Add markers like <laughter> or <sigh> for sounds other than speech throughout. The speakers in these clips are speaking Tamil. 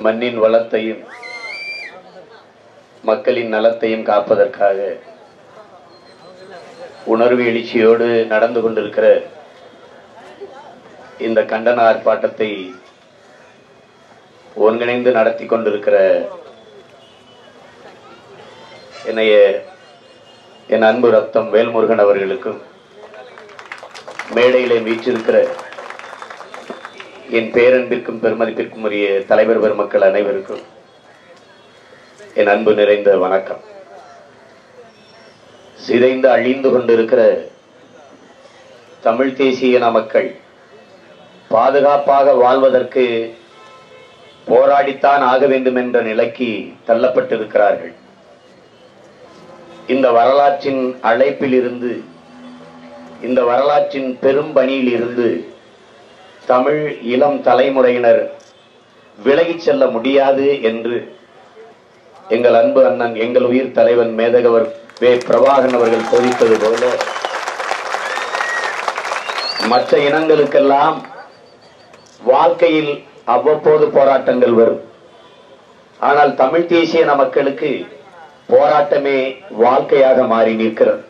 மண்ணின் வளத்தையும் மக்களின் நலத்தையும் காப்பதற்காக உணர்வு எழுச்சியோடு நடந்து கொண்டிருக்கிற இந்த கண்டன ஆர்ப்பாட்டத்தை ஒருங்கிணைந்து நடத்தி கொண்டிருக்கிற என்னைய என் அன்பு ரத்தம் வேல்முருகன் அவர்களுக்கும் மேடையிலே வீச்சிருக்கிற என் பேரன்பிற்கும் பெருமதிப்பிற்கும் உரிய தலைவர் பெருமக்கள் அனைவருக்கும் என் அன்பு நிறைந்த வணக்கம். சிதைந்து அழிந்து கொண்டிருக்கிற தமிழ் தேசிய இன மக்கள் பாதுகாப்பாக வாழ்வதற்கு போராடித்தான் ஆக வேண்டும் என்ற நிலைக்கு தள்ளப்பட்டிருக்கிறார்கள். இந்த வரலாற்றின் அழைப்பில் இருந்து இந்த வரலாற்றின் பெரும் பணியில் இருந்து தமிழ் இளம் தலைமுறையினர் விலகி செல்ல முடியாது என்று எங்கள் அன்பு அண்ணன் எங்கள் உயிர் தலைவன் மேதகவர் வே. பிரபாகன் அவர்கள் தெரிவித்தது போல மற்ற இனங்களுக்கெல்லாம் வாழ்க்கையில் அவ்வப்போது போராட்டங்கள் வரும். ஆனால் தமிழ் தேசிய மக்களுக்கு போராட்டமே வாழ்க்கையாக மாறி நிற்கிறது.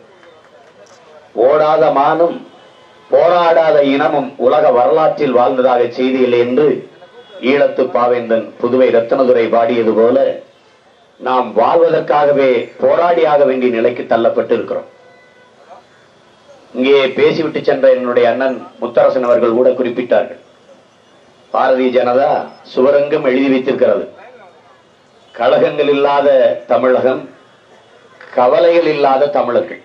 ஓடாத மானும் போராடாத இனமும் உலக வரலாற்றில் வாழ்ந்ததாக செய்தியில்லை என்று ஈழத்து பாவேந்தன் புதுவை ரத்னதுரை பாடியது போல நாம் வாழ்வதற்காகவே போராடியாக வேண்டிய நிலைக்கு தள்ளப்பட்டு இருக்கிறோம் இங்கே பேசிவிட்டு சென்ற என்னுடைய அண்ணன் முத்தரசன் அவர்கள் கூட குறிப்பிட்டார்கள். பாரதிய ஜனதா சுவரங்கம் எழுதி வைத்திருக்கிறது. கழகங்கள் இல்லாத தமிழகம் கவலைகள் இல்லாத தமிழர்கள்.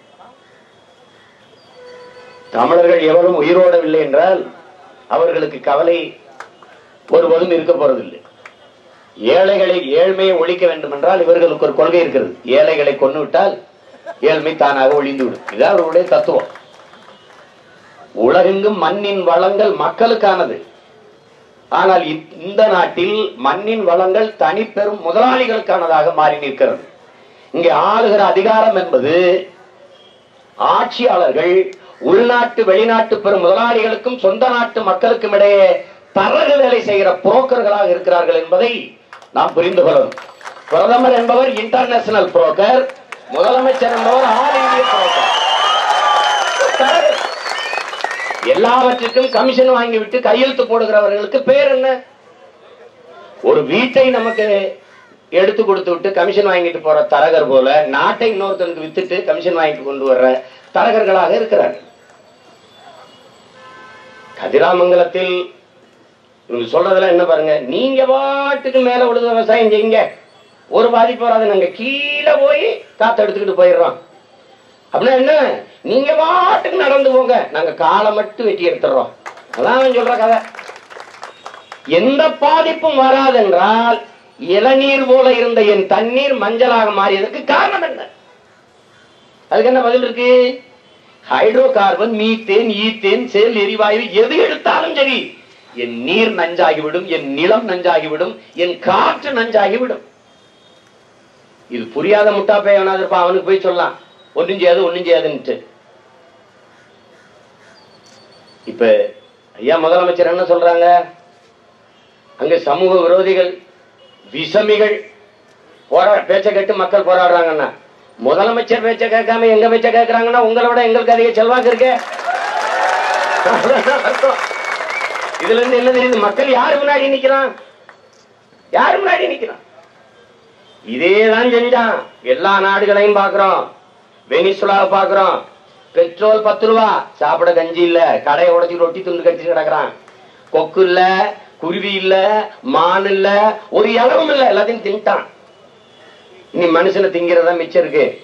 தமிழர்கள் எவரும் உயிரோடவில்லை என்றால் அவர்களுக்கு கவலை ஒருவரும் இருக்க போறதில்லை. ஏழைகளை ஏழ்மையை ஒழிக்க வேண்டும் என்றால் இவர்களுக்கு ஒரு கொள்கை இருக்கிறது. ஏழைகளை கொண்டு விட்டால் ஏழ்மை தானாக ஒழிந்து விடும். இதுதான் அவர்களுடைய தத்துவம். உலகெங்கும் மண்ணின் வளங்கள் மக்களுக்கானது. ஆனால் இ- இந்த நாட்டில் மண்ணின் வளங்கள் தனிப்பெரும் முதலாளிகளுக்கானதாக மாறி நிற்கிறது. இங்கே ஆளுகிற அதிகாரம் என்பது ஆட்சியாளர்கள் உள்நாட்டு வெளிநாட்டு பெரும் முதலாளிகளுக்கும் சொந்த நாட்டு மக்களுக்கும் இடையே தரகு வேலை செய்கிற புரோக்கர்களாக இருக்கிறார்கள் என்பதை நாம் புரிந்து கொள்ளணும். பிரதமர் என்பவர் இன்டர்நேஷனல் புரோக்கர் முதலமைச்சர் என்பவர் ஆல் இந்திய புரோக்கர் எல்லாவற்றுக்கும் கமிஷன் வாங்கிவிட்டு கையெழுத்து போடுகிறவர்களுக்கு பேர் என்ன? ஒரு வீட்டை நமக்கு எடுத்து கொடுத்து விட்டு கமிஷன் வாங்கிட்டு போற தரகர் போல நாட்டை இன்னொருத்தனுக்கு வித்துட்டு கமிஷன் வாங்கிட்டு கொண்டு வர்ற தரகர்களாக இருக்கிறார்கள். கதிராமங்கலத்தில் இவங்க சொல்றதெல்லாம் என்ன பாருங்க? நீங்க பாட்டுக்கு மேல விழுது விவசாயம் செய்யுங்க. ஒரு பாதிப்பு வராது நாங்க கீழே போய் காத்து எடுத்துக்கிட்டு போயிடுறோம். அப்படின்னா என்ன? நீங்க பாட்டுக்கு நடந்து போங்க. நாங்க காலை மட்டும் வெட்டி எடுத்துடுறோம். அதான் சொல்ற கதை. எந்த பாதிப்பும் வராதென்றால் இளநீர் போல இருந்த என் தண்ணீர் மஞ்சளாக மாறியதற்கு காரணம் என்ன? அதுக்கு என்ன பதில் இருக்கு? ஹைட்ரோ கார்பன் மீத்தேன் ஈத்தேன் செயல் எரிவாயு எது எடுத்தாலும் சரி என் நீர் நஞ்சாகிவிடும் என் நிலம் நஞ்சாகிவிடும் என் காற்று நஞ்சாகிவிடும். இது புரியாத முட்டா பையனாவது இருப்பான் அவனுக்கு போய் சொல்லலாம். ஒன்றும் செய்யாது ஒன்றும் செய்யாதுன்ட்டு இப்ப ஐயா முதலமைச்சர் என்ன சொல்றாங்க? அங்க சமூக விரோதிகள் விஷமிகள் போரா பேச்சை கேட்டு மக்கள் போராடுறாங்கன்னா முதலமைச்சர் பேச்ச கேட்காம எங்க பேச்ச கேட்கறாங்கன்னா உங்களை விட எங்களுக்கு அதிக செல்வாக்கு இருக்கு. இதுல இருந்து என்ன தெரியுது? மக்கள் யாரு முன்னாடி நிக்கிறான்? யாரு முன்னாடி நிக்கிறான்? இதேதான் செஞ்சான் எல்லா நாடுகளையும் பாக்குறோம் வெனிசுலாவை பாக்குறோம் பெட்ரோல் பத்து ரூபா. சாப்பிட கஞ்சி இல்ல. கடையை உடச்சி ரொட்டி துண்டு கட்டிட்டு கிடக்குறான். கொக்கு இல்ல குருவி இல்ல மான் இல்ல ஒரு இளவும் இல்ல. எல்லாத்தையும் தின்ட்டான். இனி மனுஷனை திங்கிறதா மிச்சம் இருக்கு?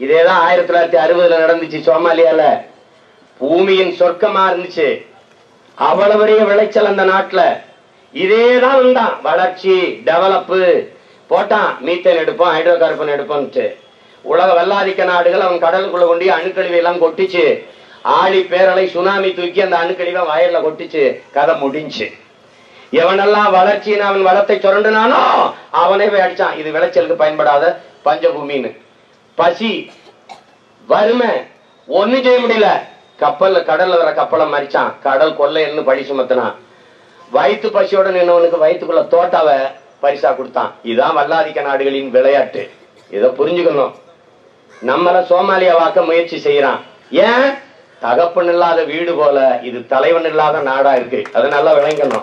இதேதான் ஆயிரத்தி தொள்ளாயிரத்தி அறுபதுல நடந்துச்சு சோமாலியால. பூமியின் சொர்க்கமா இருந்துச்சு. அவ்வளவு பெரிய விளைச்சல் அந்த நாட்டுல. இதேதான் வந்தான் வளர்ச்சி டெவலப்பு. போட்டான் மீத்தேன் எடுப்போம் ஹைட்ரோ கார்பன் எடுப்போம்ட்டு உலக வல்லாதிக்க நாடுகள் அவன் கடலுக்குள்ள கொண்டு அணுக்கழிவை எல்லாம் கொட்டிச்சு. ஆழி பேரலை சுனாமி தூக்கி அந்த அணுக்கழிவை வயல்ல கொட்டிச்சு. கதை முடிஞ்சு எவனெல்லாம் வளர்ச்சியின் அவன் வளத்தை சுரண்டுனானோ அவனே போய் அடிச்சான். இது விளைச்சலுக்கு பயன்படாத பஞ்சபூமின்னு. பசி வறுமை ஒண்ணும் செய்ய முடியல. கப்பல்ல கடல்ல வர கப்பலை மறிச்சான். கடல் கொள்ளைன்னு பழி சுமத்தினான். வயிற்று பசியோட நின்னவனுக்கு வயிற்றுக்குள்ள தோட்டாவை பரிசா கொடுத்தான். இதான் வல்லாதிக்க நாடுகளின் விளையாட்டு. இத புரிஞ்சுக்கணும். நம்மள சோமாலியாவாக்க முயற்சி செய்யறான். ஏன்? தகப்பன் இல்லாத வீடு போல. இது தலைவன் இல்லாத நாடா இருக்கு. அதை நல்லா விளங்கணும்.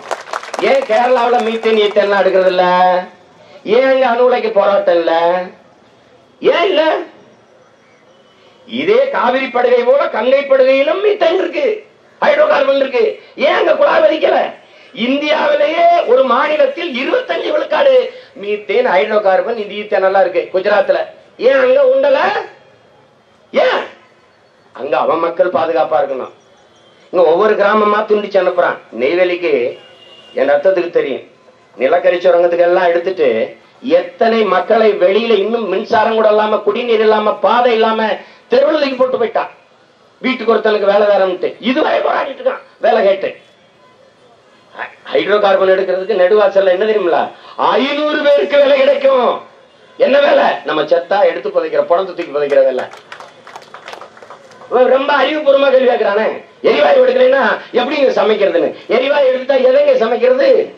ஏன் கேரளாவில் மீத்தேன் ஈத்தேன் எடுக்கிறது இல்ல ஏன் அங்க அணு உலைக்கு போராட்டம் இல்ல? ஏன் இல்ல? இதே காவிரி படுகை போல கங்கை படுகையிலும் மீத்தேன் இருக்கு. ஹைட்ரோ கார்பன் இருக்கு. ஏன் அங்க குழாய் வலிக்கல? இந்தியாவிலேயே ஒரு மாநிலத்தில் இருபத்தஞ்சு விழுக்காடு மீத்தேன் ஹைட்ரோ கார்பன் இந்த ஈத்தேன் நல்லா இருக்கு. குஜராத்ல. ஏன் அங்க உண்டல? ஏன்? அங்க அவன் மக்கள் பாதுகாப்பா இருக்கணும். இங்க ஒவ்வொரு கிராமமா துண்டிச்சு அனுப்புறான். நெய்வேலிக்கு என் அர்த்தத்துக்கு தெரியும். நிலக்கரி சுரங்கத்துக்கு எல்லாம் எடுத்துட்டு எத்தனை மக்களை வெளியில இன்னும் மின்சாரம் கூட இல்லாம குடிநீர் இல்லாம பாதை இல்லாம தெருவுலதைக்கு போட்டு போயிட்டான். வீட்டுக்கு ஒருத்தனுக்கு வேலை வேறன்ட்டு இதுவரை போராடிட்டு இருக்கான். வேலை கேட்டு. ஹைட்ரோ கார்பன் எடுக்கிறதுக்கு நெடுவாசல்ல என்ன தெரியுமில்ல? ஐநூறு பேருக்கு வேலை கிடைக்கும். என்ன வேலை? நம்ம செத்தா எடுத்து புதைக்கிற பணத்தை தூக்கி புதைக்கிற வேலை ரொம்ப அறிவுபூர்வமா கேள்வி கேட்கிறானே எரிவாயு எடுக்கலைன்னா எப்படிங்க சமைக்கிறதுன்னு? எரிவாயு எடுத்துட்டா எதைங்க சமைக்கிறது?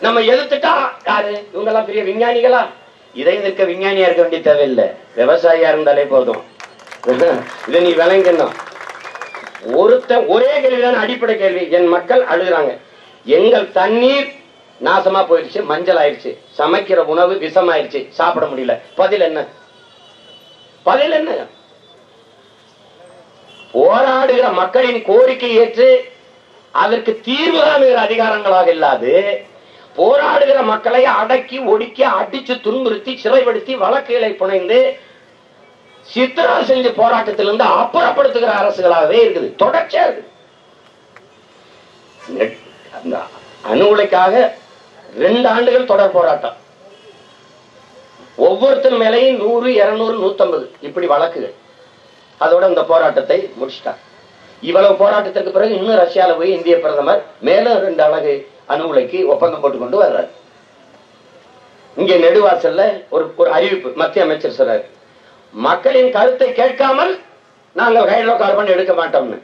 நம்ம எதிர்த்துட்டா யாரு? இவங்க எல்லாம் பெரிய விஞ்ஞானிகளா? இதை எதிர்க்க விஞ்ஞானியா இருக்க வேண்டிய தேவையில்லை. விவசாயியா இருந்தாலே போதும். <laughs> இதை நீ விளங்கணும். ஒருத்த ஒரே கேள்விதான் அடிப்படை கேள்வி. என் மக்கள் அழுகுறாங்க. எங்கள் தண்ணீர் நாசமா போயிடுச்சு மஞ்சள் ஆயிடுச்சு. சமைக்கிற உணவு விஷம் ஆயிடுச்சு சாப்பிட முடியல. பதில் என்ன? பதில் என்ன? போராடுகிற மக்களின் கோரிக்கை ஏற்று அதற்கு தீர்வு காணுகிற அதிகாரங்களாக இல்லாது போராடுகிற மக்களை அடக்கி ஒடுக்கி அடிச்சு துன்புறுத்தி சிறைப்படுத்தி வழக்குகளை புனைந்து சித்திரா செஞ்சு போராட்டத்திலிருந்து அப்புறப்படுத்துகிற அரசுகளாகவே இருக்குது. தொடர்ச்சியா இருக்குது. அணு உலைக்காக ரெண்டு ஆண்டுகள் தொடர் போராட்டம். ஒவ்வொருத்தர் மேலையும் நூறு இருநூறு நூத்தம்பது இப்படி வழக்குகள். அதோட இந்த போராட்டத்தை முடிச்சிட்டான் இவ்வளவு போராட்டத்திற்கு பிறகு இன்னும் ரஷ்யால போய் இந்திய பிரதமர் மேலும் ரெண்டு அழகு அணு உலைக்கு ஒப்பந்தம் போட்டு கொண்டு வர்றாரு. இங்க நெடுவாசல்ல ஒரு ஒரு அறிவிப்பு மத்திய அமைச்சர் சொல்றாரு. மக்களின் கருத்தை கேட்காமல் நாங்கள் ஹைட்ரோ கார்பன் எடுக்க மாட்டோம்னு.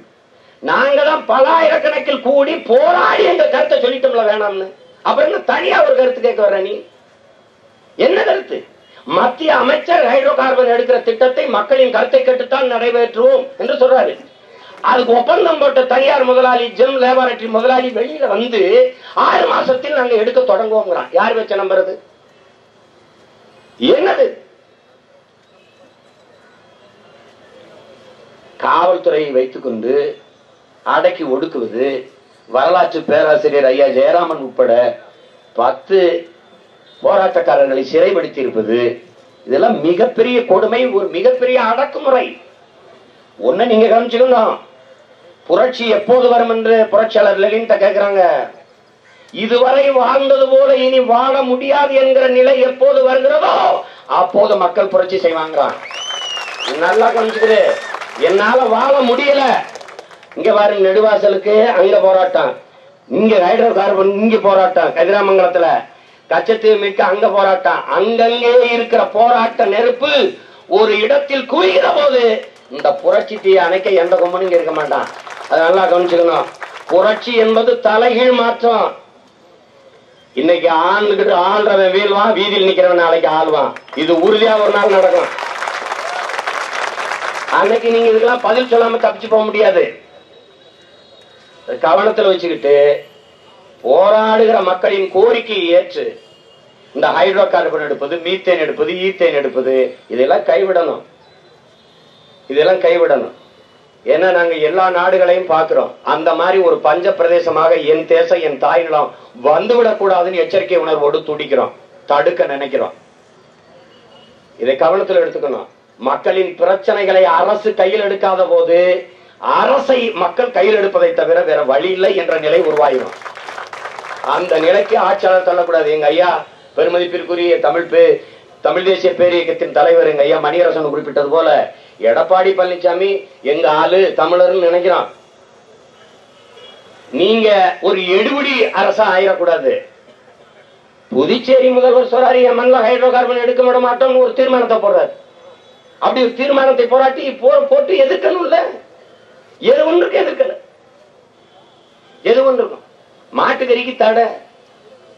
நாங்க தான் பலாயிரக்கணக்கில் கூடி போராடி எங்க கருத்தை சொல்லிட்டோம்ல வேணாம்னு. அப்புறம் என்ன தனியா ஒரு கருத்து கேட்க வர்ற நீ? என்ன கருத்து? மத்திய அமைச்சர் ஹைட்ரோ கார்பன் எடுக்கிற திட்டத்தை மக்களின் கருத்தை கேட்டுத்தான் நிறைவேற்றுவோம் என்று சொல்றாரு. அதுக்கு ஒப்பந்தம் போட்ட தனியார் முதலாளி ஜெம் லேபரட்டரி முதலாளி வெளியில வந்து ஆறு மாசத்தில் நாங்க எடுக்க தொடங்குவோங்கிறான். யார் வச்ச நம்புறது என்னது? காவல்துறையை வைத்துக்கொண்டு அடக்கி ஒடுக்குவது வரலாற்று பேராசிரியர் ஐயா ஜெயராமன் உட்பட பத்து போராட்டக்காரர்களை சிறைப்படுத்தி இருப்பது இதெல்லாம் மிகப்பெரிய கொடுமை ஒரு மிகப்பெரிய அடக்குமுறை. ஒன்னு நீங்க கவனிச்சுக்கணும் புரட்சி எப்போது வரும் என்று புரட்சியாளர் லெலின்ட்ட கேட்கிறாங்க இதுவரை வாழ்ந்தது போல இனி வாழ முடியாது என்கிற நிலை எப்போது வருகிறதோ அப்போது மக்கள் புரட்சி செய்வாங்கிறான் நல்லா கவனிச்சுக்கிது என்னால வாழ முடியல. இங்க பாருங்க நெடுவாசலுக்கு அங்க போராட்டம். இங்க ஹைட்ரோ கார்பன் இங்க போராட்டம் கதிராமங்கலத்துல. கச்சத்தீவு மிக்க அங்க போராட்டம். அங்கங்கே இருக்கிற போராட்ட நெருப்பு ஒரு இடத்தில் குவிகிற போது இந்த புரட்சி தீ அணைக்க எந்த கும்பனும் இருக்க மாட்டான். அதை நல்லா கவனிச்சுக்கணும். புரட்சி என்பது தலைகீழ் மாற்றம். இன்னைக்கு ஆண்டுகிட்டு ஆள்றவன் வீழ்வான் வீதியில் நிக்கிறவன் நாளைக்கு ஆள்வான். இது உறுதியா ஒரு நாள் நடக்கும். அன்னைக்கு நீங்க இதுக்கெல்லாம் பதில் சொல்லாம தப்பிச்சு போக முடியாது. கவனத்தில் வச்சுக்கிட்டு போராடுகிற மக்களின் கோரிக்கையை ஏற்று இந்த ஹைட்ரோ கார்பன் எடுப்பது மீத்தேன் எடுப்பது ஈத்தேன் எடுப்பது இதெல்லாம் கைவிடணும். இதெல்லாம் கைவிடணும். ஏன்னா நாங்க எல்லா நாடுகளையும் பார்க்கிறோம். அந்த மாதிரி ஒரு பஞ்ச பிரதேசமாக என் தேசம் என் தாய் நிலம் வந்துவிடக் கூடாதுன்னு எச்சரிக்கை உணர்வோடு துடிக்கிறோம். தடுக்க நினைக்கிறோம். இதை கவனத்தில் எடுத்துக்கணும். மக்களின் பிரச்சனைகளை அரசு கையில் எடுக்காத போது அரசை மக்கள் கையில் எடுப்பதை தவிர வேற வழி இல்லை என்ற நிலை உருவாயிடும் அந்த நிலைக்கு ஆட்சியாளர் தள்ளக்கூடாது. எங்க ஐயா பெருமதிப்பிற்குரிய தமிழ் பே தமிழ் தேசிய பேரியக்கத்தின் தலைவர் எங்க ஐயா மணியரசன் குறிப்பிட்டது போல எடப்பாடி பழனிசாமி எங்க ஆளு தமிழர்னு நினைக்கிறான். நீங்க ஒரு எடுபடி அரசா ஆயிடக்கூடாது புதுச்சேரி முதல்வர் சொல்றாரு என் மண்ணில் ஹைட்ரோ கார்பன் எடுக்க விட மாட்டோம்னு ஒரு தீர்மானத்தை போடுறாரு. அப்படி ஒரு தீர்மானத்தை போராட்டி போ போட்டு எதிர்க்கணும் இல்ல? எது ஒன்றுக்கு எதிர்க்கணும் எது ஒன்று இருக்கும் மாட்டுக்கறிக்கு தடை.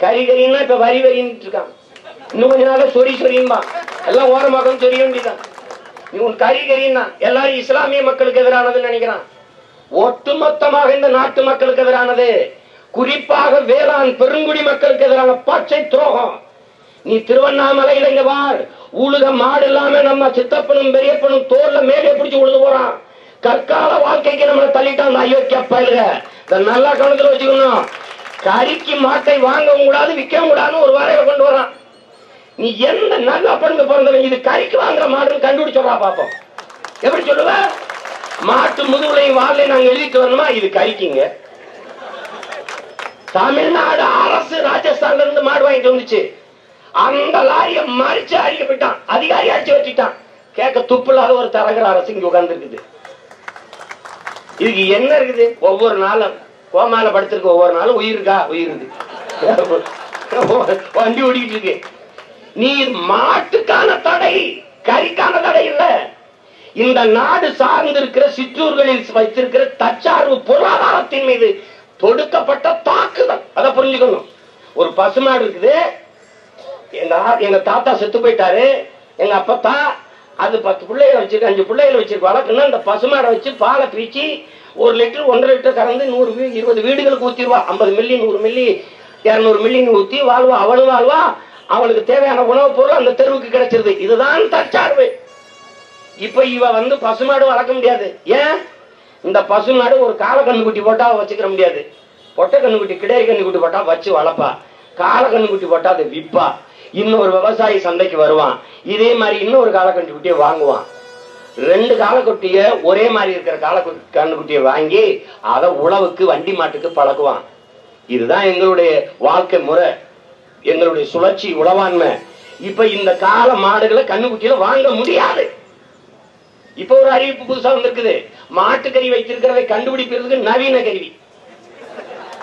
கறி கறின்னா இப்ப வரி வரின்னு இருக்கான் இன்னும் கொஞ்ச நாள சொறி சொரியும்பா எல்லாம் ஓரமாக சொரிய வேண்டியதான் இவன் கறி கறின்னா எல்லாரும் இஸ்லாமிய மக்களுக்கு எதிரானதுன்னு நினைக்கிறான். ஒட்டுமொத்தமாக இந்த நாட்டு மக்களுக்கு எதிரானது. குறிப்பாக வேளாண் பெருங்குடி மக்களுக்கு எதிரான பச்சை துரோகம். நீ திருவண்ணாமலையில இங்க வார். உழுக மாடு இல்லாம நம்ம சித்தப்பனும் பெரியப்பனும் தோல்ல மேலே பிடிச்சு உழுது போறான். கற்கால வாழ்க்கைக்கு நம்மளை தள்ளிட்டான் அந்த அயோக்கிய பயலுக நல்லா கவனத்துல வச்சுக்கணும். கறிக்கு மாட்டை வாங்கவும் கூடாது விற்கவும் கூடாதுன்னு ஒரு வரைவை கொண்டு வரான் நீ எந்த நல்ல படுங்க பிறந்தவன்? இது கறிக்கு வாங்குற மாடுன்னு கண்டுபிடிச்சா பாப்போம். எப்படி சொல்லுவ? மாட்டு முதுகுலையும் வாழையும் நாங்க எழுதிட்டு வரணுமா? இது கறிக்குங்க. தமிழ்நாடு அரசு ராஜஸ்தான்ல இருந்து மாடு வாங்கிட்டு வந்துச்சு. அந்த லாரிய மறிச்சு அடிக்க போயிட்டான். அதிகாரி அடிச்சு வச்சுட்டான் கேட்க துப்பில்லாத ஒரு தரகர் அரசு இங்க உட்கார்ந்து இருக்குது இதுக்கு என்ன இருக்குது? ஒவ்வொரு நாளும் கோமால படுத்திருக்க ஒவ்வொரு நாளும் உயிர் இருக்கா? உயிர் இருக்கு வண்டி ஓடிக்கிட்டு இருக்கு. நீ மாட்டுக்கான தடை கறிக்கான தடை இல்ல. இந்த நாடு சார்ந்து இருக்கிற சிற்றூர்களில் வைத்திருக்கிற தச்சார்பு பொருளாதாரத்தின் மீது தொடுக்கப்பட்ட தாக்குதல். அதை புரிஞ்சுக்கணும். ஒரு பசுமாடு இருக்குது. எங்க எங்க தாத்தா செத்து போயிட்டாரு. எங்க அப்பத்தா அது பத்து பிள்ளைகளை வச்சிருக்கு அஞ்சு பிள்ளைகளை வச்சிருக்கு. வளர்க்குன்னா அந்த பசுமாடை வச்சு பாலை பிரிச்சு ஒரு லிட்டர் ஒன்றரை லிட்டர் கறந்து நூறு இருபது வீடுகளுக்கு ஊத்திடுவா ஐம்பது மில்லி நூறு மில்லி இரநூறு மில்லின்னு ஊத்தி வாழ்வா அவளும் வாழ்வா. அவளுக்கு தேவையான உணவுப் பொருள் அந்த தெருவுக்கு கிடைச்சிருது. இதுதான் தற்சார்பு. இப்ப இவ வந்து பசுமாடு வளர்க்க முடியாது. ஏன்? இந்த பசுமாடு ஒரு கால கண்ணுக்குட்டி போட்டா வச்சுக்கிற முடியாது. பொட்டை கண்ணுக்குட்டி கிடேரி கண்ணுக்குட்டி போட்டா வச்சு வளர்ப்பா. கால கண்ணுக்குட்டி போட்டா அதை விற்பா இன்னொரு விவசாயி சந்தைக்கு வருவான். இதே மாதிரி இன்னொரு கால கண்ணுக்குட்டியை வாங்குவான். ரெண்டு காலக்குட்டிய ஒரே மாதிரி இருக்கிற கால கண்ணுக்குட்டியை வாங்கி அதை உழவுக்கு வண்டி மாட்டுக்கு பழக்குவான். இதுதான் எங்களுடைய வாழ்க்கை முறை. எங்களுடைய சுழற்சி உழவாண்மை இப்ப இந்த கால மாடுகளை கண்ணுக்குட்டியில வாங்க முடியாது. இப்ப ஒரு அறிவிப்பு புதுசா வந்திருக்குது. மாட்டுக்கறி வைத்திருக்கிறதை கண்டுபிடிக்கிறதுக்கு நவீன கருவி.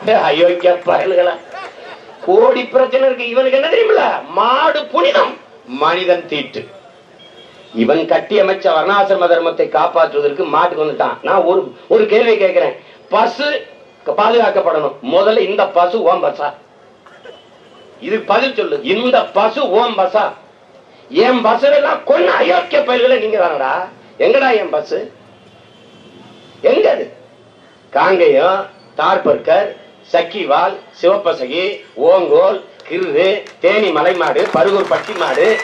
அயோக்கிய பயல்களா. கோடி பிரச்சனை இருக்கு. இவனுக்கு என்ன தெரியுமில்ல? மாடு புனிதம். மனிதன் தீட்டு. இவன் கட்டி அமைச்ச வர்ணாசிரம தர்மத்தை காப்பாற்றுவதற்கு மாட்டுக்கு வந்துட்டான். நான் ஒரு ஒரு கேள்வி கேட்கிறேன். பசு பாதுகாக்கப்படணும். முதல்ல இந்த பசு ஓம் பசா. இது பதில் சொல்லு. இந்த பசு ஓம் பசா. என் பஸ் எல்லாம் கொன்ன அயோக்கிய பயிர்களை நீங்க தானடா? எங்கடா என் பஸ் எங்க அது? காங்கேயம் தார்பர்கர் சக்கிவால் சிவப்பசகி ஓங்கோல் கிரு தேனி மலைமாடு பருகூர் பட்டி மாடு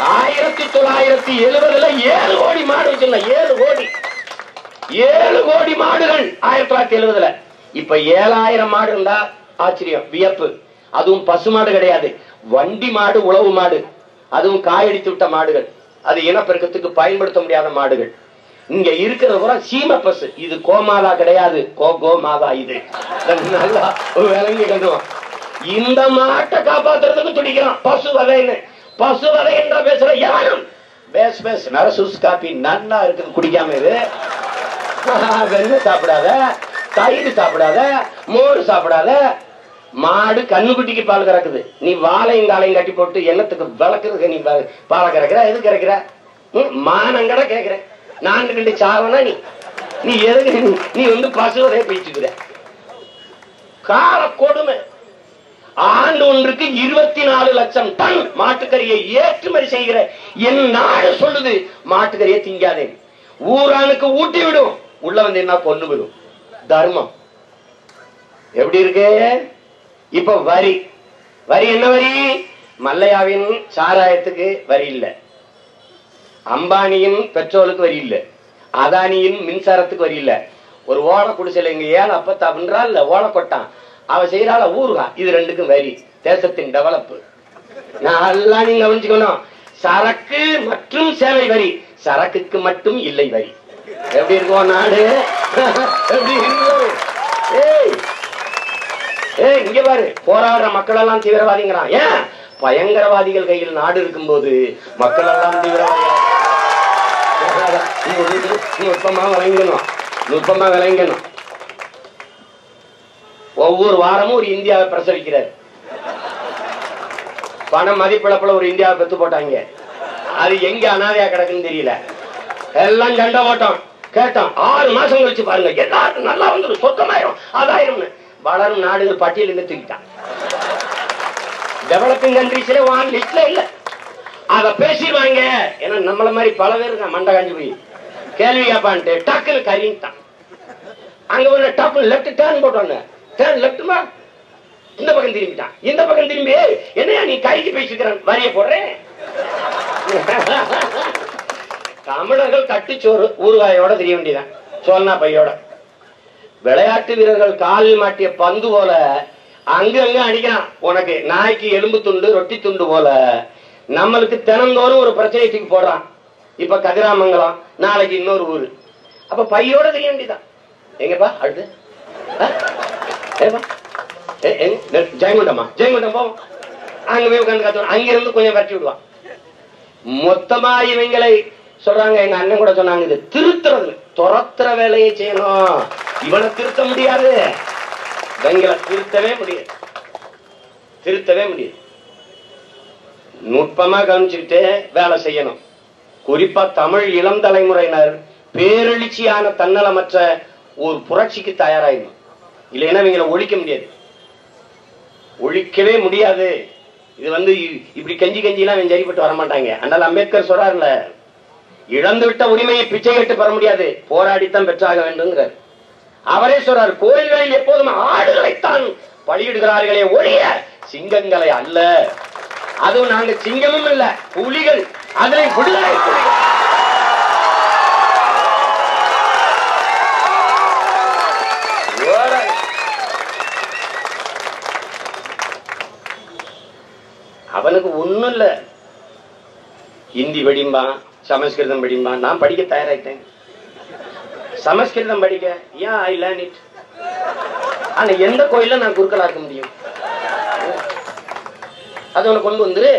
ஆயிரத்தி தொள்ளாயிரத்தி எழுபதுல ஏழு கோடி மாடு வச்சிருந்தேன். ஏழு கோடி. ஏழு கோடி மாடுகள் ஆயிரத்தி தொள்ளாயிரத்தி எழுபதுல. இப்ப ஏழாயிரம் மாடு இருந்தா ஆச்சரியம் வியப்பு. அதுவும் பசு மாடு கிடையாது. வண்டி மாடு உழவு மாடு. அதுவும் காயடித்து விட்ட மாடுகள். அது இனப்பெருக்கத்துக்கு பயன்படுத்த முடியாத மாடுகள். இங்க இருக்கிறது பூரா சீம பசு. இது கோமாதா கிடையாது. கோ கோ மாதா இது. <laughs> நல்லா விளங்கி கண்டுவோம். இந்த மாட்டை காப்பாத்துறதுக்கு துடிக்கிறான். பசு வகைன்னு. பசு வதை என்ற பேசுற. யாரும். பேஸ் பேஸ் நரசூஸ் காப்பி நல்லா இருக்குது. குடிக்காம இது <laughs> வெண்ணெய் சாப்பிடாத. தயிர் சாப்பிடாத. மோர் சாப்பிடாத. மாடு கண்ணுக்குட்டிக்கு பால் கறக்குது. நீ வாழையும் காலையும் கட்டி போட்டு எண்ணத்துக்கு விளக்குறதுக்கு நீ பா- பாலை கறக்கிற? எது கறக்கிற? மானங்கட கேட்கிற நான் ரெண்டு சாவனா நீ. நீ எதுக்கு நீ- வந்து பசுவதை பேச்சுக்கிற கால கொடுமை. ஆண் ஒன்றுக்கு இருபத்தி நாலு லட்சம் டன் மாட்டுக்கறியை ஏற்றுமதி செய்கிற என் நாடு சொல்லுது. மாட்டுக்கறியை திங்காதே. ஊரானுக்கு ஊட்டி விடும். உள்ள வந்து என்ன கொண்டு விடும். தர்மம். எப்படி இருக்கு? இப்ப வரி. வரி என்ன வரி? மல்லையாவின் சாராயத்துக்கு வரி இல்லை. அம்பானியின் பெட்ரோலுக்கு வரி இல்லை. அதானியின் மின்சாரத்துக்கு வரி இல்லை. ஒரு ஓலை குடிசையில் எங்க ஏழை அப்பத்தா அப்படின்றா இல்ல ஓலை கொட்டான். அவ செய்யறாள ஊருகா இது ரெண்டுக்கும் வரி. தேசத்தின் டெவலப் நல்லா நீங்க கவனிச்சுக்கணும். சரக்கு மற்றும் சேவை வரி. சரக்குக்கு மட்டும் இல்லை வரி. எப்படி இருக்கும் நாடு? எப்படி இருக்கும்? ஏய்! ஏய் இங்க பாரு. போராடுற மக்கள் எல்லாம் தீவிரவாதிங்கிறான் ஏன்? பயங்கரவாதிகள் கையில் நாடு இருக்கும்போது மக்கள் எல்லாம் தீவிரவாதிகள் நீ நுட்பமா விளங்கணும். நுட்பமா விளங்கணும். ஒவ்வொரு வாரமும் ஒரு இந்தியாவை பிரசவிக்கிறார். பண மதிப்பிழப்புல ஒரு இந்தியாவை பெத்து போட்டாங்க. அது எங்க அனாதையா கிடக்குன்னு தெரியல. எல்லாம் சண்டை ஓட்டம் கேட்டோம். ஆறு மாசம் கழிச்சு பாருங்க எல்லாருக்கும் நல்லா வந்துடும் சொத்தமாயிரும் அதாயிரம்னு. வளரும் நாடுகள் பட்டியலிருந்து தூக்கிட்டான். டெவலப்பிங் கண்ட்ரிஸ்ல வான் லிஸ்ட்ல இல்ல. அத பேசிடுவாங்க. ஏன்னா நம்மள மாதிரி பல பேர் இருக்கான் மண்டை காஞ்சி போய். கேள்வி கேப்பான்ட்டு டக்குன்னு கறின்ட்டான் அங்க ஒரு டப்பு லெப்ட் டேர்ன் போட்டோன்னு. டேர்ன் லெப்ட்மா இந்த பக்கம் திரும்பிட்டான் இந்த பக்கம் திரும்பி என்னையா நீ கைக்கு பேசிக்கிறான் வரிய போடுறேன் தமிழர்கள் கட்டுச்சோறு ஊறுகாயோட தெரிய வேண்டியதான் சொன்னா பையோட. விளையாட்டு வீரர்கள் காலில் மாட்டிய பந்து போல அங்கங்க அடிக்கிறான். உனக்கு நாய்க்கு எலும்பு துண்டு ரொட்டி துண்டு போல. நம்மளுக்கு தினந்தோறும் ஒரு பிரச்சனை தூக்கி போடுறான். இப்ப கதிராமங்கலம் நாளைக்கு இன்னொரு ஊரு. அப்ப பையோட தெரிய வேண்டியதான் எங்கப்பா அடுத்து? ஆ? ஏப்பா? ஜெயங்கொண்டம் போவோம் அங்க போய் உட்காந்து கத்துவோம் அங்கிருந்து கொஞ்சம் விரட்டி விடுவான். மொத்தமா இவங்களை சொல்றாங்க எங்க அண்ணன் கூட சொன்னாங்க இது திருத்துறது துரத்துற வேலையை செய்யணும். இவனை திருத்த முடியாது. இவங்களை திருத்தவே முடியாது. திருத்தவே முடியாது. நுட்பமா கவனிச்சுக்கிட்டு வேலை செய்யணும். குறிப்பா தமிழ் இளம் தலைமுறையினர் பேரெழுச்சியான தன்னலமற்ற ஒரு புரட்சிக்கு தயாராயிடணும். இல்லைன்னா இவங்களை ஒழிக்க முடியாது. ஒழிக்கவே முடியாது. இது வந்து இ- இப்படி கெஞ்சி கெஞ்சிலாம் இவன் சரிப்பட்டு வர மாட்டாங்க அதனால அம்பேத்கர் சொல்றாருல இழந்து விட்ட உரிமையை பிச்சை கட்டு பெற முடியாது. போராடித்தான் பெற்றாக வேண்டும்ங்கிறார் அவரே சொல்றார் கோயில்களில் எப்போதும் ஆடுகளைத்தான் பலியிடுகிறார்களே ஒழிய சிங்கங்களை அல்ல. அதுவும் நாங்க சிங்கமும் இல்ல புலிகள் அதனை விடுதலை புலிகள். அவனுக்கு ஒண்ணும் இல்ல. ஹிந்தி படிம்பான் சமஸ்கிருதம் படிம்பான் நான் படிக்க தயாராயிட்டேன். சமஸ்கிருதம் படிக்க ஏன் ஐ லேர்ன் இட் ஆனா எந்த கோயில்ல நான் குறுக்கலாக்க முடியும்? அது உனக்கு கொண்டு வந்துரு.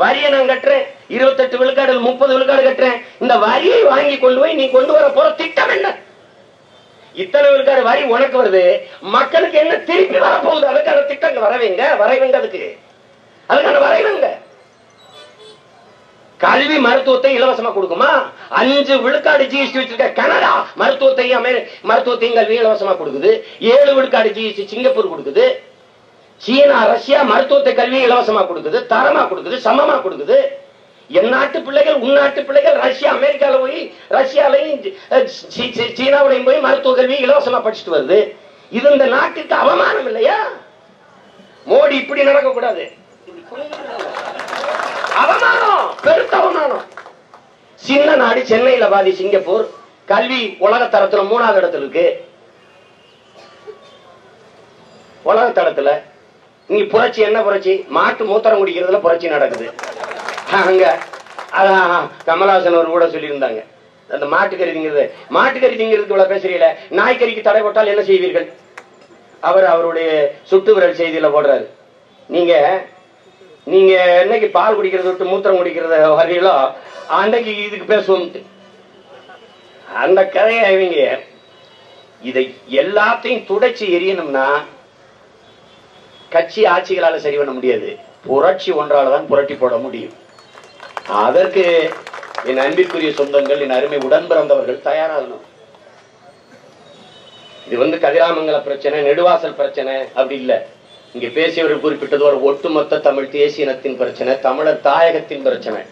வரியை நான் கட்டுறேன். இருபத்தெட்டு விழுக்காடு முப்பது விழுக்காடு கட்டுறேன். இந்த வரியை வாங்கி கொண்டு போய் நீ கொண்டு வர போற திட்டம் என்ன? இத்தனை விழுக்காடு வரி உனக்கு வருது. மக்களுக்கு என்ன திருப்பி வரப்போகுது? அதுக்கான திட்டங்கள் வரவேங்க வரவேங்க அதுக்கு. அதுக்கான கல்வி மருத்துவத்தை இலவசமா கொடுக்குமா? அஞ்சு விழுக்காடு ஜிஎஸ்டி வச்சிருக்க கனடா மருத்துவத்தையும் மருத்துவத்தையும் கல்வி இலவசமா கொடுக்குது. ஏழு விழுக்காடு ஜிஎஸ்டி சிங்கப்பூர் கொடுக்குது. சீனா ரஷ்யா மருத்துவத்தை கல்வி இலவசமா கொடுக்குது. தரமா கொடுக்குது. சமமா கொடுக்குது. என் நாட்டு பிள்ளைகள் உள்நாட்டு பிள்ளைகள் ரஷ்யா அமெரிக்கால போய் ரஷ்யாலையும் அஹ், சீனாவுடையும் போய் மருத்துவ கல்வி இலவசமா படிச்சுட்டு வருது. இது இந்த நாட்டுக்கு அவமானம் இல்லையா? மோடி இப்படி நடக்க கூடாது அவமானம் பெருத்த அவமானம். சின்ன நாடு சென்னையில பாதி சிங்கப்பூர் கல்வி உலக தரத்துல மூணாவது இடத்துல இருக்கு. உலக தரத்துல நீ புரட்சி என்ன புரட்சி? மாட்டு மூத்திரம் குடிக்கிறதுல புரட்சி நடக்குது. அங்க கமலஹாசன் ஒரு கூட சொல்லியிருந்தாங்க. அந்த மாட்டுக்கறி திங்கிறது மாட்டுக்கறி திங்கிறதுக்கு இவ்வளவு பேசுறீங்கள? நாய்க்கறிக்கு தடை போட்டால் என்ன செய்வீர்கள்? அவர் அவருடைய சுட்டு விரல் செய்தியில போடுறாரு. நீங்க நீங்க என்னைக்கு பால் குடிக்கிறத விட்டு மூத்திரம் குடிக்கிறத வரையிலோ அன்னைக்கு இதுக்கு பேசுவோம் அந்த கதையை இவங்க இதை எல்லாத்தையும் துடைச்சி எரியணும்னா கட்சி ஆட்சிகளால சரி பண்ண முடியாது. புரட்சி ஒன்றால தான் புரட்டி போட முடியும். அதற்கு என் அன்பிற்குரிய சொந்தங்கள் என் அருமை உடன் பிறந்தவர்கள் தயாராகணும். இது வந்து கதிராமங்கல பிரச்சனை நெடுவாசல் பிரச்சனை அப்படி இல்ல. இங்க பேசியவர்கள் குறிப்பிட்டது ஒரு ஒட்டுமொத்த தமிழ் தேசிய இனத்தின் பிரச்சனை தமிழர் தாயகத்தின் பிரச்சனை.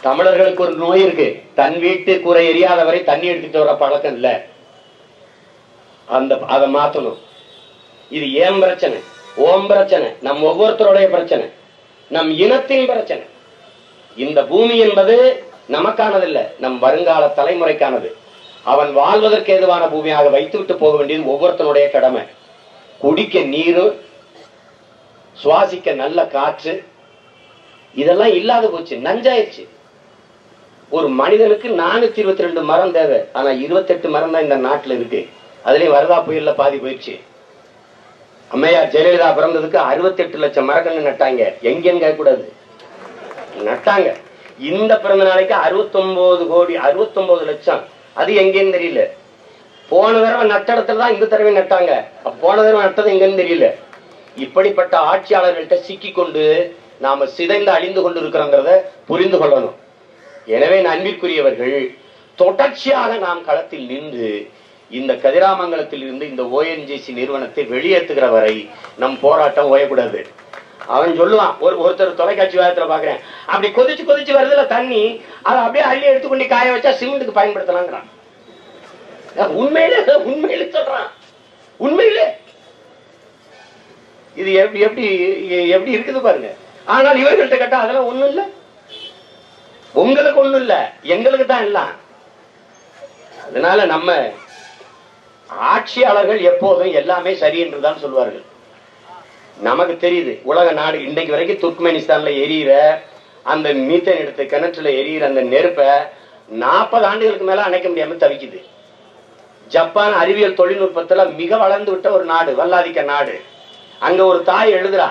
தமிழர்களுக்கு ஒரு நோய் இருக்கு. தன் வீட்டு குறை எரியாத வரை தண்ணி எடுத்துட்டு வர பழக்கம் இல்ல. அந்த அதை மாத்தணும். இது ஏன் பிரச்சனை? ஓம் பிரச்சனை. நம் ஒவ்வொருத்தருடைய பிரச்சனை. நம் இனத்தின் பிரச்சனை. இந்த பூமி என்பது நமக்கானதில்லை நம் வருங்கால தலைமுறைக்கானது. அவன் வாழ்வதற்கு ஏதுவான பூமியாக வைத்துவிட்டு போக வேண்டியது ஒவ்வொருத்தனுடைய கடமை. குடிக்க நீரு சுவாசிக்க நல்ல காற்று இதெல்லாம் இல்லாத போச்சு நஞ்சாயிருச்சு ஒரு மனிதனுக்கு நானூத்தி இருபத்தி ரெண்டு மரம் தேவை. ஆனா இருபத்தெட்டு மரம் தான் இந்த நாட்டுல இருக்கு. அதுலயும் வரதா புயல்ல பாதி போயிடுச்சு. அம்மையார் ஜெயலலிதா பிறந்ததுக்கு அறுபத்தெட்டு லட்சம் மரக்கன்று நட்டாங்க. எங்கேன்னு கேட்கக்கூடாது. நட்டாங்க. இந்த பிறந்த நாளைக்கு அறுபத்தொன்பது கோடி அறுபத்தொன்பது லட்சம். அது எங்கேன்னு தெரியல. போன தடவை நட்ட இடத்துல தான் இந்த தடவை நட்டாங்க. போன தடவை நட்டது எங்கன்னு தெரியல. இப்படிப்பட்ட ஆட்சியாளர்கள்ட்ட சிக்கி கொண்டு நாம சிதைந்து அழிந்து கொண்டு இருக்கிறோங்கிறத புரிந்து கொள்ளணும். எனவே அன்பிற்குரியவர்கள் தொடர்ச்சியாக நாம் களத்தில் நின்று இந்த கதிராமங்கலத்தில் இருந்து இந்த ஓஎன்ஜிசி நிறுவனத்தை வெளியேற்றுகிற வரை நம் போராட்டம் ஓயக்கூடாது. அவன் சொல்லுவான் ஒரு ஒருத்தர் தொலைக்காட்சி வாரத்துல பாக்குறேன். அப்படி கொதிச்சு கொதிச்சு வருதுல தண்ணி அதை அப்படியே அள்ளி எடுத்து கொண்டு காய வச்சா சிமெண்ட்டுக்கு பயன்படுத்தலாங்கிறான். உண்மையிலே உண்மையில சொல்றான். உண்மையிலே. இது எப்படி எப்படி எப்படி இருக்குது பாருங்க. ஆனால் இவர்கள்ட்ட கேட்டா அதெல்லாம் ஒண்ணும் இல்ல. உங்களுக்கு ஒண்ணும் இல்ல. எங்களுக்கு தான் எல்லாம். அதனால நம்ம ஆட்சியாளர்கள் எப்போதும் எல்லாமே சரி என்றுதான் சொல்வார்கள். நமக்கு தெரியுது உலக நாடு இன்னைக்கு வரைக்கும் துர்க்மெனிஸ்தான்ல எரியிற அந்த மீத்தன் எடுத்து கிணற்றுல எரியிற அந்த நெருப்பை நாற்பது ஆண்டுகளுக்கு மேல அணைக்க முடியாம தவிக்குது. ஜப்பான் அறிவியல் தொழில்நுட்பத்துல மிக வளர்ந்து விட்ட ஒரு நாடு வல்லாதிக்க நாடு. அங்க ஒரு தாய் எழுதுறா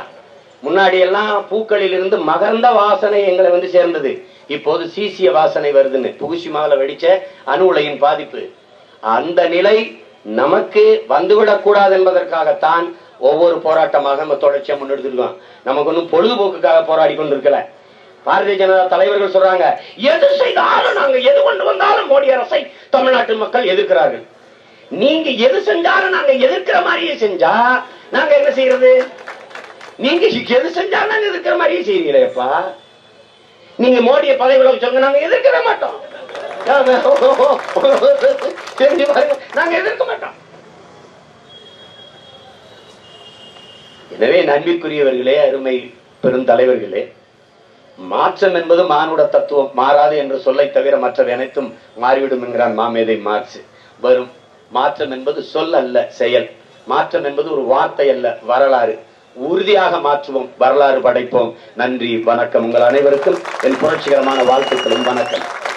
முன்னாடி எல்லாம் பூக்களில் இருந்து மகர்ந்த வாசனை எங்களை வந்து சேர்ந்தது. இப்போது சீசிய வாசனை வருதுன்னு. புகுஷிமாவில வெடிச்ச அணு உலையின் பாதிப்பு. அந்த நிலை நமக்கு வந்துவிடக் கூடாது என்பதற்காகத்தான் ஒவ்வொரு போராட்டமாக நம்ம தொடர்ச்சியா முன்னெடுத்துருக்கோம் நமக்கு ஒன்றும் பொழுதுபோக்குக்காக போராடி கொண்டிருக்கல. பாரதிய ஜனதா தலைவர்கள் சொல்றாங்க எது செய்தாலும் நாங்க எது கொண்டு வந்தாலும் மோடி அரசை தமிழ்நாட்டு மக்கள் எதிர்க்கிறார்கள். நீங்க எது செஞ்சாலும் நாங்க எதிர்க்கிற மாதிரியே செஞ்சா நாங்க என்ன செய்யறது? நீங்க எது செஞ்சாலும் நாங்க எதிர்க்கிற மாதிரியே செய்யறீங்களேப்பா நீங்க மோடிய பதவி விலக சொல்லுங்க நாங்க எதிர்க்கிற மாட்டோம். தெரிஞ்சு பாருங்க நாங்க எதிர்க்க மாட்டோம். எனவே நன்பிற்குரியவர்களே அருமை பெருந்தலைவர்களே மாற்றம் என்பது மானுட தத்துவம் மாறாது என்று சொல்லை தவிர மற்ற அனைத்தும் மாறிவிடும் என்கிறான் மாமேதை மார்க்ஸ். வரும் மாற்றம் என்பது சொல் அல்ல செயல். மாற்றம் என்பது ஒரு வார்த்தை அல்ல வரலாறு. உறுதியாக மாற்றுவோம் வரலாறு படைப்போம். நன்றி வணக்கம். உங்கள் அனைவருக்கும் என் புரட்சிகரமான வாழ்த்துக்களும் வணக்கம்.